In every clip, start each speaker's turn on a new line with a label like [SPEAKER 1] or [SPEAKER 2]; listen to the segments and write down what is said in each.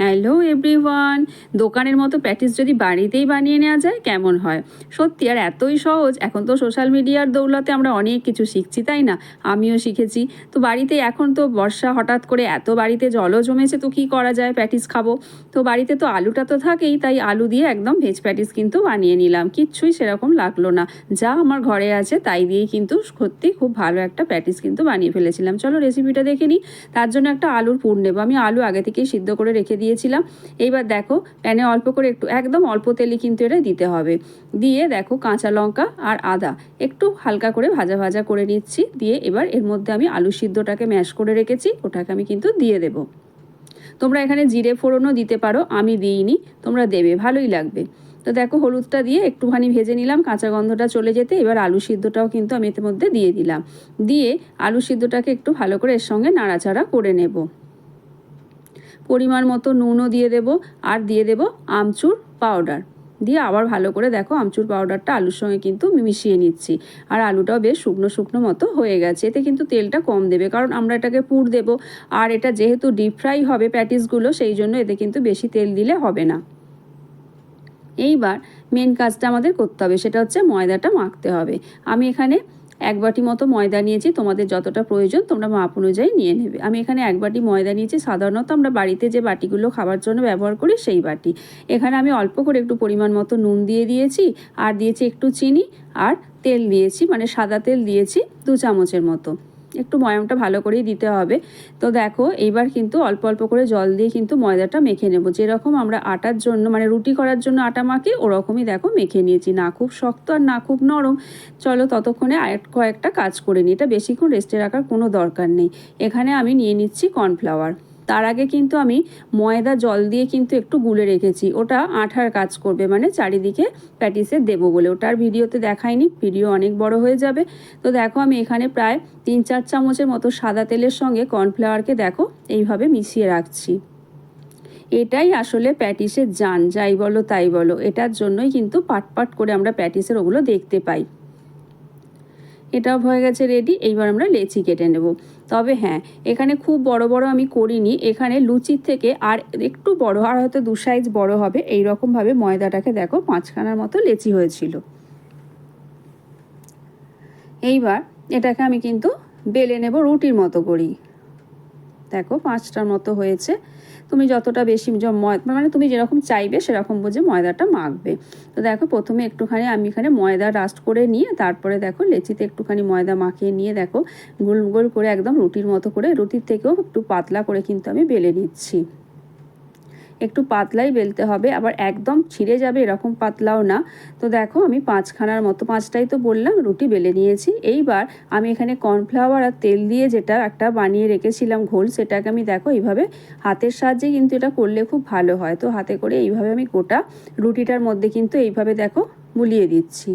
[SPEAKER 1] Hello everyone দোকানের মতো patties যদি বাড়িতেই বানিয়ে নেওয়া যায়, কেমন হয়? সত্যি, আর এতই সহজ। এখন তো সোশ্যাল মিডিয়ার দৌলতে আমরা অনেক কিছু শিখছি, তাই না? আমিও শিখেছি। তো বাড়িতে এখন তো বর্ষা হঠাৎ করে এত বাড়িতে জলও জমেছে, তো কি করা যায়? প্যাটিস খাব। তো বাড়িতে তো আলুটা তো থাকেই, তাই আলু দিয়ে একদম ভেজ প্যাটিস কিন্তু বানিয়ে নিলাম। কিচ্ছুই সেরকম লাগল না। যা আমার ঘরে আছে, তাই দিয়েই কিন্তু সত্যি খুব ভালো একটা প্যাটিস কিন্তু বানিয়ে ফেলেছিলাম। চলো রেসিপিটা দেখে নিই। তার জন্য একটা আলুর পুর নেব। আমি আলু আগে থেকেই সিদ্ধ করে রেখে দিয়েছিলাম। এইবার দেখো, প্যানে অল্প করে একটু, একদম অল্প তেলে কিন্তু এটা দিতে হবে। দিয়ে দেখো কাঁচা লঙ্কা আর আদা, একটু হালকা করে ভাজা ভাজা করে নিচ্ছি। দিয়ে এবার এর মধ্যে আমি আলু সিদ্ধটাকে ম্যাশ করে রেখেছি, ওটাকে আমি কিন্তু দিয়ে দেবো। তোমরা এখানে জিরে ফোড়নও দিতে পারো, আমি দিইনি, তোমরা দেবে, ভালোই লাগবে। তো দেখো হলুদটা দিয়ে একটুখানি ভেজে নিলাম, কাঁচা গন্ধটা চলে যেতে এবার আলু সিদ্ধটাও কিন্তু আমি এর মধ্যে দিয়ে দিলাম। দিয়ে আলু সিদ্ধটাকে একটু ভালো করে এর সঙ্গে নাড়াচাড়া করে নেব। পরিমাণ মতো নুনও দিয়ে দেব আর দিয়ে দেব আমচুর পাউডার দিয়ে আবার ভালো করে দেখো আমচুর পাউডারটা আলুর সঙ্গে কিন্তু মিশিয়ে নিচ্ছি। আর আলুটাও বেশ শুকনো শুকনো মতো হয়ে গেছে। এতে কিন্তু তেলটা কম দেবে, কারণ আমরা এটাকে পুর দেব। আর এটা যেহেতু ডিপ ফ্রাই হবে প্যাটিসগুলো সেই জন্য এতে কিন্তু বেশি তেল দিলে হবে না। এইবার মেন কাজটা আমাদের করতে হবে, সেটা হচ্ছে ময়দাটা মাখতে হবে। আমি এখানে এক বাটি মতো ময়দা নিয়েছি, তোমাদের যতটা প্রয়োজন তোমরা মাপ অনুযায়ী নিয়ে নেবে। আমি এখানে এক বাটি ময়দা নিয়েছি, সাধারণত আমরা বাড়িতে যে বাটিগুলো খাবার জন্য ব্যবহার করি সেই বাটি। এখানে আমি অল্প করে একটু পরিমাণ মতো নুন দিয়ে দিয়েছি, আর দিয়েছি একটু চিনি, আর তেল দিয়েছি মানে সাদা তেল দিয়েছি দু চামচের মতো। একটু ময়মটা ভালো করেই দিতে হবে। তো দেখো, এইবার কিন্তু অল্প অল্প করে জল দিয়ে কিন্তু ময়দাটা মেখে নেব। যেরকম আমরা আটার জন্য মানে রুটি করার জন্য আটা মাখি, ওরকমই দেখো মেখে নিয়েছি। না খুব শক্ত আর না খুব নরম। চলো ততক্ষণে কয়েকটা কাজ করে নিই। এটা বেশিক্ষণ রেস্টে রাখার কোনো দরকার নেই। এখানে আমি নিয়ে নিচ্ছি কর্নফ্লাওয়ার তার আগে কিন্তু আমি ময়দা জল দিয়ে কিন্তু একটু গুলে রেখেছি। ওটা আঠার কাজ করবে মানে চারিদিকে প্যাটিসে দেবো বলে। ওটার ভিডিওতে দেখাইনি, ভিডিও অনেক বড় হয়ে যাবে। তো দেখো আমি এখানে প্রায় তিন চার চামচের মতো সাদা তেলের সঙ্গে কর্নফ্লাওয়ারকে দেখো এইভাবে মিশিয়ে রাখছি। এটাই আসলে প্যাটিসের যান যাই বলো তাই বলো। এটার জন্যই কিন্তু পাট পাট করে আমরা প্যাটিসের ওগুলো দেখতে পাই। এটাও হয়ে গেছে রেডি এইবার আমরা লেচি কেটে নেব। তবে হ্যাঁ এখানে খুব বড় বড় আমি করিনি, এখানে লুচির থেকে আর একটু বড়, আর হয়তো দু সাইজ বড় হবে। এই রকমভাবে ময়দাটাকে দেখো পাঁচখানার মতো লেচি হয়েছিল। এইবার এটাকে আমি কিন্তু বেলে নেব রুটির মতো করি দেখো, পাঁচটার মতো হয়েছে। তুমি যতটা বেশি মানে তুমি যেরকম চাইবে সেরকম বুঝে ময়দাটা মাখবে। তো দেখো প্রথমে একটুখানি আমি এখানে ময়দা রাস্ট করে নিয়ে তারপরে দেখো লেচিতে একটুখানি ময়দা মাখিয়ে নিয়ে দেখো গোল গোল করে একদম রুটির মতো করে, রুটির থেকেও একটু পাতলা করে কিন্তু আমি বেলে নিচ্ছি। একটু পাতলাই বেলতে হবে, আবার একদম ছিঁড়ে যাবে এরকম পাতলাও না। তো দেখো আমি পাঁচখানার মতো, পাঁচটাই তো বললাম, রুটি বেলে নিয়েছি। এইবার আমি এখানে কর্নফ্লাওয়ার আর তেল দিয়ে যেটা একটা বানিয়ে রেখেছিলাম ঘোল, সেটাকে আমি দেখো এইভাবে হাতের সাহায্যে কিন্তু এটা করলে খুব ভালো হয়। তো হাতে করে এইভাবে আমি গোটা রুটিটার মধ্যে কিন্তু এইভাবে দেখো মুলিয়ে দিচ্ছি।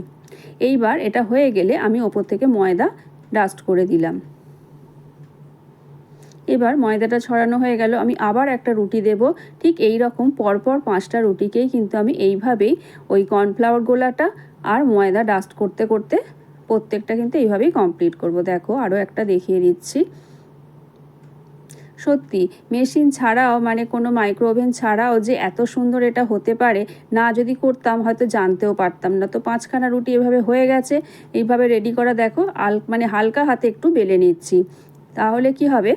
[SPEAKER 1] এইবার এটা হয়ে গেলে আমি ওপর থেকে ময়দা ডাস্ট করে দিলাম। এবার ময়দাটা ছড়ানো হয়ে গেল। আমি আবার একটা রুটি দেব। ঠিক এই রকম পরপর পাঁচটা রুটিকেই কিন্তু আমি এইভাবেই ওই কর্নফ্লাওয়ার গোলাটা আর ময়দা ডাস্ট করতে করতে প্রত্যেকটা কিন্তু এইভাবেই কমপ্লিট করব। দেখো আরও একটা দেখিয়ে দিচ্ছি। সত্যি, মেশিন ছাড়াও মানে কোনো মাইক্রো ওভেন ছাড়াও যে এত সুন্দর এটা হতে পারে, না যদি করতাম হয়তো জানতেও পারতাম না। তো পাঁচখানা রুটি এভাবে হয়ে গেছে। এইভাবে রেডি করা দেখো আল মানে হালকা হাতে একটু বেলে নিচ্ছি। তাহলে কি হবে?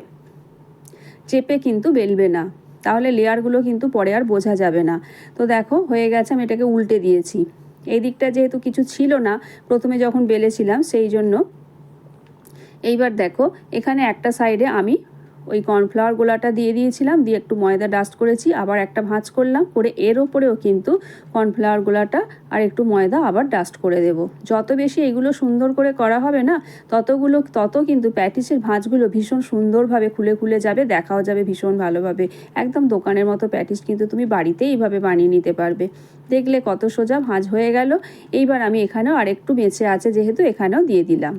[SPEAKER 1] চেপে কিন্তু বেলবে না। তাহলে লেয়ারগুলো কিন্তু পরে আর বোঝা যাবে না। তো দেখো, হয়ে গেছে, আমি এটাকে উল্টে দিয়েছি। এই দিকটা যেহেতু কিছু ছিল না, প্রথমে যখন বেলেছিলাম, সেই জন্য এইবার দেখো, এখানে একটা সাইডে আমি ওই কর্নফ্লাওয়ার গোলাটা দিয়ে দিয়েছিলাম, দিয়ে একটু ময়দা ডাস্ট করেছি, আবার একটা ভাঁজ করলাম, করে এর ওপরেও কিন্তু কর্নফ্লাওয়ার গোলাটা আর একটু ময়দা আবার ডাস্ট করে দেব। যত বেশি এগুলো সুন্দর করে করা হবে না, ততগুলো, তত কিন্তু প্যাটিসের ভাঁজগুলো ভীষণ সুন্দরভাবে খুলে খুলে যাবে, দেখাও যাবে ভীষণ ভালোভাবে। একদম দোকানের মতো প্যাটিস কিন্তু তুমি বাড়িতে এইভাবে বানিয়ে নিতে পারবে। দেখলে কত সোজা ভাঁজ হয়ে গেল, এইবার আমি এখানেও আরেকটু বেঁচে আছে যেহেতু এখানেও দিয়ে দিলাম।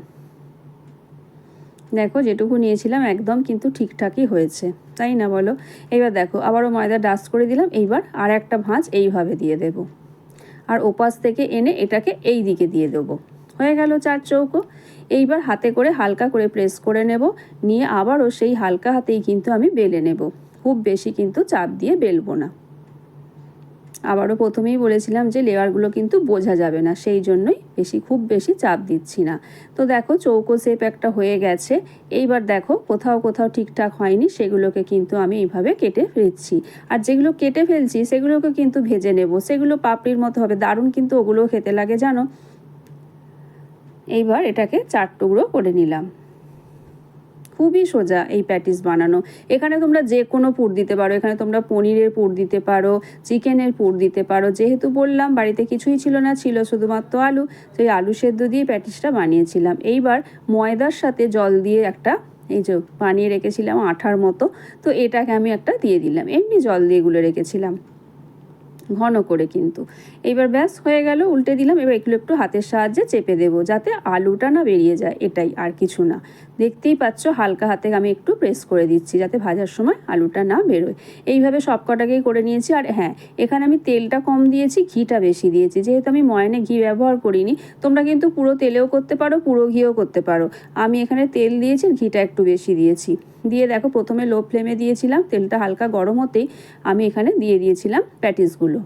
[SPEAKER 1] দেখো, যেটুকু নিয়েছিলাম একদম কিন্তু ঠিকঠাকই হয়েছে। তাই না বলো? এইবার দেখো, আবারও ময়দা ডাস্ট করে দিলাম, এইবার আর একটা ভাঁজ এইভাবে দিয়ে দেব। আর ওপাশ থেকে এনে এটাকে এই দিকে দিয়ে দেবো। হয়ে গেল চার চৌকো। এইবার হাতে করে হালকা করে প্রেস করে নেব। নিয়ে আবারও সেই হালকা হাতেই কিন্তু আমি বেলে নেব। খুব বেশি কিন্তু চাপ দিয়ে বেলবো না। আবারও প্রথমেই বলেছিলাম যে লেয়ারগুলো কিন্তু বোঝা যাবে না, সেই জন্যই বেশি, খুব বেশি চাপ দিচ্ছি না। তো দেখো চৌকো শেপ একটা হয়ে গেছে, এইবার দেখো কোথাও কোথাও ঠিকঠাক হয়নি, সেগুলোকে কিন্তু আমি এইভাবে কেটে ফেলছি। আর যেগুলো কেটে ফেলছি, সেগুলোকে কিন্তু ভেজে নেব, সেগুলো পাপড়ির মতো হবে, দারুণ কিন্তু ওগুলোও খেতে লাগে, জানো? এইবার এটাকে চার টুকরো করে নিলাম। খুবই সোজা এই প্যাটিস বানানো। এখানে তোমরা যে কোনো পুর দিতে পারো। এখানে তোমরা পনিরের পুর দিতে পারো, চিকেনের পুর দিতে পারো। যেহেতু বললাম, বাড়িতে কিছুই ছিল না, ছিল শুধুমাত্র আলু। সেই আলু সেদ্ধ দিয়ে প্যাটিসটা বানিয়েছিলাম। এইবার ময়দার সাথে জল দিয়ে একটা এই যে বানিয়ে রেখেছিলাম আঠার মতো। তো এটাকে আমি একটা দিয়ে দিলাম। এমনি জল দিয়ে গুলে রেখেছিলাম। ঘন করে কিন্তু। এবার ব্যাস, হয়ে গেল, উল্টে দিলাম, এবার এগুলো একটু হাতের সাহায্যে চেপে দেবো যাতে আলুটা না বেরিয়ে যায়, এটাই আর কিছু না। দেখতেই পাচ্ছ, হালকা হাতে আমি একটু প্রেস করে দিচ্ছি যাতে ভাজার সময় আলুটা না বেরোয়। এইভাবে সব কটাকেই করে নিয়েছি, আর হ্যাঁ এখানে আমি তেলটা কম দিয়েছি, ঘিটা বেশি দিয়েছি। যেহেতু আমি ময়নে ঘি ব্যবহার করিনি, তোমরা কিন্তু পুরো তেলেও করতে পারো, পুরো ঘিও করতে পারো। আমি এখানে তেল দিয়েছি ঘিটা একটু বেশি দিয়েছি। দিয়ে দেখো, প্রথমে লো ফ্লেমে দিয়েছিলাম, তেলটা হালকা গরম হতেই আমি এখানে দিয়ে দিয়েছিলাম প্যাটিসগুলো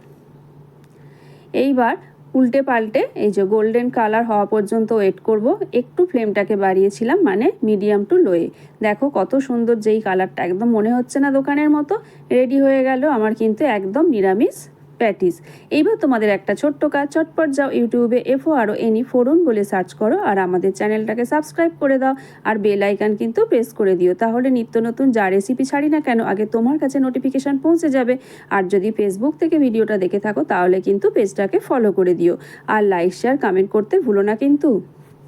[SPEAKER 1] এইবার উল্টে পাল্টে এই যে গোল্ডেন কালার হওয়া পর্যন্ত ওয়েট করব। একটু ফ্লেমটাকে বাড়িয়েছিলাম মানে মিডিয়াম টু লোয়ে দেখো কত সুন্দর যেই কালারটা একদম মনে হচ্ছে না দোকানের মতো। রেডি হয়ে গেল, আমার কিন্তু একদম নিরামিষ প্যাটিস। এইবার তোমাদের একটা ছোট্ট কাজ, চটপট যাও ইউটিউবে এফও আরও এনি ফোরন বলে সার্চ করো আর আমাদের চ্যানেলটাকে সাবস্ক্রাইব করে দাও আর বেল আইকন কিন্তু প্রেস করে দিও। তাহলে নিত্য নতুন যা রেসিপি ছাড়ি না কেন, আগে তোমার কাছে নোটিফিকেশান পৌঁছে যাবে। আর যদি ফেসবুক থেকে ভিডিওটা দেখে থাকো, তাহলে কিন্তু পেজটাকে ফলো করে দিও। আর লাইক শেয়ার কমেন্ট করতে ভুলো না কিন্তু।